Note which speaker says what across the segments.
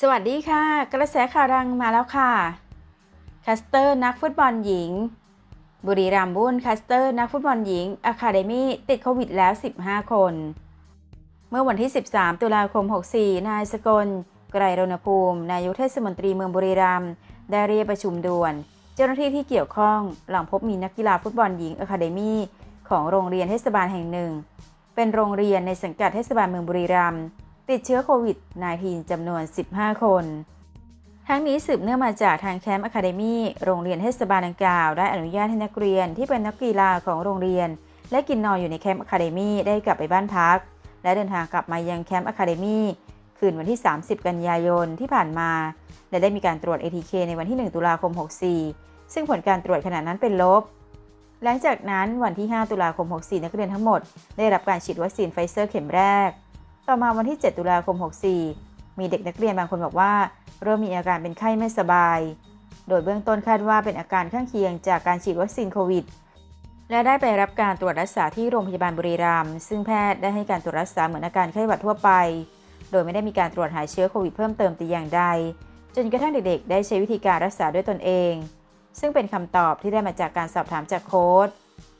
Speaker 1: สวัสดีค่ะ กระแสข่าวดังมาแล้วค่ะ คัสเตอร์นักฟุตบอลหญิง บุรีรัมย์บุ้นคัสเตอร์นักฟุตบอลหญิงอะคาเดมี่ติดโควิดแล้ว 15 คน เมื่อวันที่ 13 ตุลาคม 64 นายสกล ไกรรณภูมิ นายกเทศมนตรีเมืองบุรีรัมย์ได้เรียกประชุมด่วน เจ้าหน้าที่ที่เกี่ยวข้องหลังพบมีนักกีฬาฟุตบอลหญิงอะคาเดมี่ของโรงเรียนเทศบาลแห่งหนึ่ง เป็นโรงเรียนในสังกัดเทศบาลเมืองบุรีรัมย์ ติดเชื้อโควิด -19 จำนวน 15 คน ทั้งนี้สืบเนื่องมาจากทางแคมป์อะคาเดมี่โรงเรียนเทศบาลดังกล่าว ได้อนุญาตให้นักเรียนที่เป็นนักกีฬาของโรงเรียน และกินนอนอยู่ในแคมป์อะคาเดมี่ได้กลับไปบ้านพัก และเดินทางกลับมายังแคมป์อะคาเดมี่คืนวันที่ 30 กันยายนที่ผ่านมา และได้มีการตรวจ ATK ในวันที่ 1 ตุลาคม 64 ซึ่งผลการตรวจขณะนั้นเป็นลบ หลังจากนั้นวันที่ 5 ตุลาคม 64 นักเรียนทั้งหมด ได้รับการฉีดวัคซีนไฟเซอร์เข็มแรก ต่อมาวันที่ 7 ตุลาคม 64 มีเด็กนักเรียนบางคนบอกว่า เริ่มมีอาการเป็นไข้ไม่สบาย โดยเบื้องต้นคาดว่าเป็นอาการข้างเคียงจากการฉีดวัคซีนโควิด และได้ไปรับการตรวจรักษาที่โรงพยาบาลบุรีรัมย์ซึ่งแพทย์ได้ให้การตรวจรักษาเหมือนอาการไข้หวัดทั่วไป โดยไม่ได้มีการตรวจหาเชื้อโควิดเพิ่มเติมแต่อย่างใด จนกระทั่งเด็กๆ ได้ใช้วิธีการรักษาด้วยตนเอง ซึ่งเป็นคำตอบที่ได้มาจากการสอบถามจากโค้ช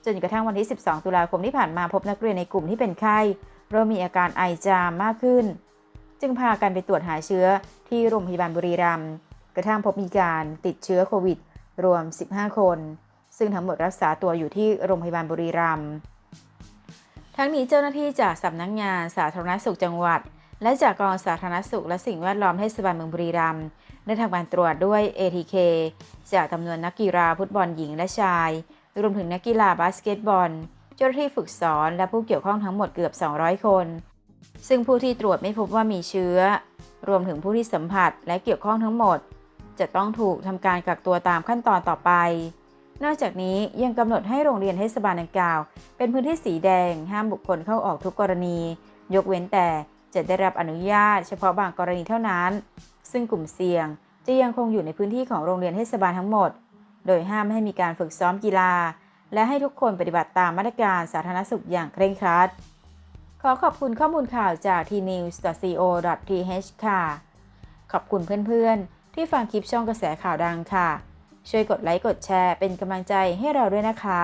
Speaker 1: จนกระทั่งวันที่ 12 ตุลาคมที่ผ่านมาพบนักเรียนในกลุ่มที่เป็นไข้ เริ่มมีอาการไอจามมากขึ้น จึงพากันไปตรวจหาเชื้อที่โรงพยาบาลบุรีรัมย์กระทั่งพบมีการติดเชื้อโควิด รวม 15 คน ซึ่งทั้งหมดรักษาตัวอยู่ที่โรงพยาบาลบุรีรัมย์ทั้งนี้เจ้าหน้าที่จากสำนักงงานสาธารณสุขจังหวัด และจากกองสาธารณสุขและสิ่งแวดล้อมเทศบาลเมืองบุรีรัมย์ได้ทำการตรวจด้วย ATK จากจำนวนนักกีฬาฟุตบอลหญิงและชาย รวมถึงนักกีฬาบาสเกตบอล เจ้าหน้าที่ฝึกสอนและผู้เกี่ยวข้องทั้งหมดเกือบ 200 คน ซึ่งผู้ที่ตรวจไม่พบว่ามีเชื้อ รวมถึงผู้ที่สัมผัสและเกี่ยวข้องทั้งหมด จะต้องถูกทำการกักตัวตามขั้นตอนต่อไป นอกจากนี้ยังกำหนดให้โรงเรียนเทศบาลดังกล่าว เป็นพื้นที่สีแดง ห้ามบุคคลเข้าออกทุกกรณี ยกเว้นแต่จะได้รับอนุญาต เฉพาะบางกรณีเท่านั้น ซึ่งกลุ่มเสี่ยงจะยังคงอยู่ในพื้นที่ของโรงเรียนเทศบาลทั้งหมด โดยห้ามไม่ให้มีการฝึกซ้อมกีฬา และให้ทุกคนปฏิบัติตามมาตรการสาธารณสุขอย่างเคร่งครัด ขอขอบคุณข้อมูลข่าวจาก tnews.co.th ค่ะ ขอบคุณเพื่อนๆ ที่ฟังคลิปช่องกระแสข่าวดังค่ะ ช่วยกดไลค์กดแชร์เป็นกำลังใจให้เราด้วยนะคะ